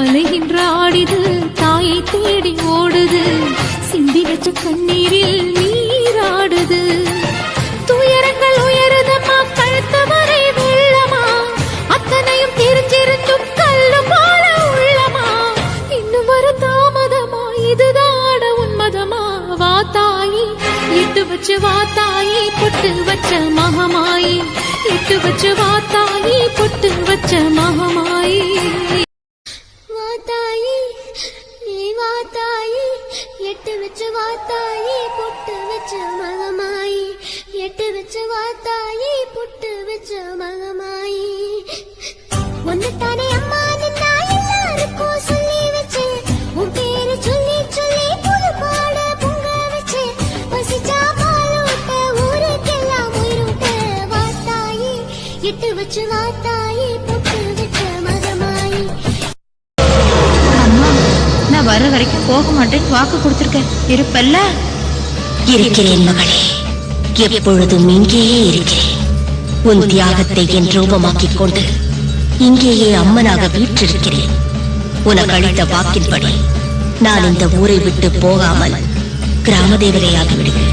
அலைகின்ற ஆடிது தாயை தேடி ஓடுது. சிந்தி வச்ச கண்ணீரில் நீராடுது. துயரங்கள் உயருதமா கழுத்து வரை வெள்ளமா? அத்தனையும் தெரிஞ்சிருந்தும் கல்லு போல உள்ளமா? இன்னும் வர தாமதமா? இதுதாட உன்மதமா வா தாயி எட்டு வச்சு வா தாயி பொட்டு வச்ச மகமாயி. எட்டு வச்சு வா தாயி பொட்டு வச்ச மகமாயி. எட்டு வச்சு வாத்தாயி புட்டு வச்சு மகமாயி. எட்டு வச்சு வாத்தாயி புட்டு வச்சு மகமாயி. ஒன்னுத்தானே அம்மா நின்னா எல்லாருக்கும் சொல்லி வச்சேன் உன் பேரு சொல்லி சொல்லி புது பாட பொங்க பசிச்சா பாலூட்ட ஊருக்கெல்லாம் வாத்தாயி. எட்டு வச்சு வாத்தாயி வர வரைக்கும் போக மாட்டேன்னு வாக்கு கொடுத்திருக்கேன். இருப்பல்ல? இருக்கிறேன் மகளே. எப்பொழுதும் இங்கேயே இருக்கிறேன். உன் தியாகத்தை என் ரூபமாக்கிக் கொண்டு இங்கேயே அம்மனாக வீற்றிருக்கிறேன். உனக்கு அளித்த வாக்கின்படி நான் இந்த ஊரை விட்டு போகாமல் கிராம தேவதையாகி விடுவேன்